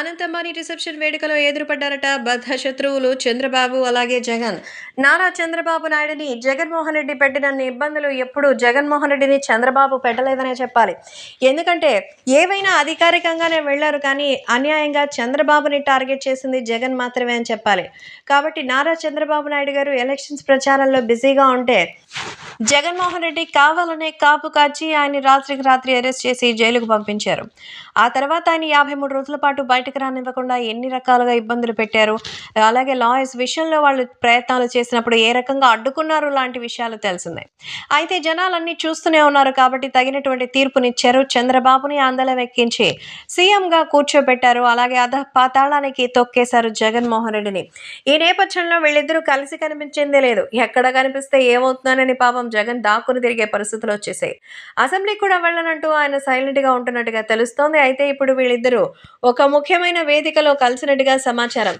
అనంతమాని reception వేడుకలో ఎదురుపడ్డారట బద్ధ శత్రువులు చంద్రబాబు అలాగే జగన్. నారా చంద్రబాబు నాయుడిని జగన్మోహన్ రెడ్డి పెట్టినన్ని ఇబ్బందులు ఎప్పుడు జగన్మోహన్ రెడ్డిని చంద్రబాబు పెట్టలేదనే చెప్పాలి. ఎందుకంటే ఏవైనా అధికారికంగానే వెళ్ళారు కానీ అన్యాయంగా చంద్రబాబుని టార్గెట్ చేసింది జగన్ మాత్రమే అని చెప్పాలి. కాబట్టి నారా చంద్రబాబు నాయుడు గారు ఎలక్షన్స్ ప్రచారంలో బిజీగా ఉంటే జగన్మోహన్ రెడ్డి కావాలనే కాపు కాచి ఆయన రాత్రికి రాత్రి అరెస్ట్ చేసి జైలుకు పంపించారు. ఆ తర్వాత ఆయన యాభై మూడు రోజుల పాటు బయటకు రానివ్వకుండా ఎన్ని రకాలుగా ఇబ్బందులు పెట్టారు. అలాగే లాయర్స్ విషయంలో వాళ్ళు ప్రయత్నాలు చేసినప్పుడు ఏ రకంగా అడ్డుకున్నారు లాంటి విషయాలు తెలిసిందే. అయితే జనాలన్నీ చూస్తూనే ఉన్నారు కాబట్టి తగినటువంటి తీర్పునిచ్చారు చంద్రబాబుని ఆందోళన ఎక్కించి సీఎంగా కూర్చోబెట్టారు. అలాగే అధ పాతాళానికి తొక్కేశారు జగన్మోహన్ రెడ్డిని. ఈ నేపథ్యంలో వీళ్ళిద్దరూ కలిసి కనిపించిందే లేదు. ఎక్కడ కనిపిస్తే ఏమవుతున్నానని పాపం జగన్ దాక్కుని తిరిగే పరిస్థితులు వచ్చేసాయి. అసెంబ్లీ కూడా వెళ్ళనంటూ ఆయన సైలెంట్గా ఉంటున్నట్టుగా తెలుస్తోంది. అయితే ఇప్పుడు వీళ్ళిద్దరూ ఒక ముఖ్యమైన వేదికలో కలిసినట్టుగా సమాచారం.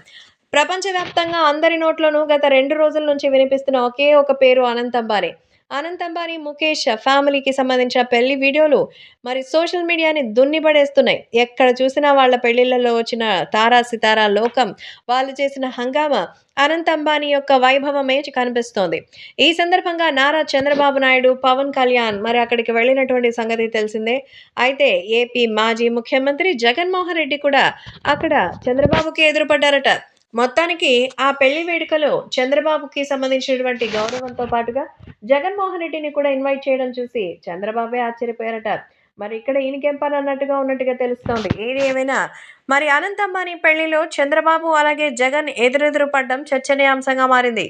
ప్రపంచవ్యాప్తంగా అందరి నోట్లోనూ గత రెండు రోజుల నుంచి వినిపిస్తున్న ఒకే ఒక పేరు అనంత్ అంబానీ. అనంత్ అంబానీ ముఖేష్ ఫ్యామిలీకి సంబంధించిన పెళ్ళి వీడియోలు మరి సోషల్ మీడియాని దున్నిపడేస్తున్నాయి. ఎక్కడ చూసినా వాళ్ళ పెళ్ళిళ్ళలో వచ్చిన తారా సితారా లోకం వాళ్ళు చేసిన హంగామా అనంత్ అంబానీ యొక్క వైభవమే కనిపిస్తోంది. ఈ సందర్భంగా నారా చంద్రబాబు నాయుడు పవన్ కళ్యాణ్ మరి అక్కడికి వెళ్ళినటువంటి సంగతి తెలిసిందే. అయితే ఏపీ మాజీ ముఖ్యమంత్రి జగన్మోహన్ రెడ్డి కూడా అక్కడ చంద్రబాబుకి ఎదురుపడ్డారట. మొత్తానికి ఆ పెళ్ళి వేడుకలో చంద్రబాబుకి సంబంధించినటువంటి గౌరవంతో పాటుగా జగన్మోహన్ రెడ్డిని కూడా ఇన్వైట్ చేయడం చూసి చంద్రబాబే ఆశ్చర్యపోయారట. మరి ఇక్కడ ఈయనకేం పని అన్నట్టుగా ఉన్నట్టుగా తెలుస్తోంది. ఏది ఏమైనా మరి అనంతమ్మని అంబానీ పెళ్ళిలో చంద్రబాబు అలాగే జగన్ ఎదురెదురు పడ్డం చర్చనీయాంశంగా మారింది.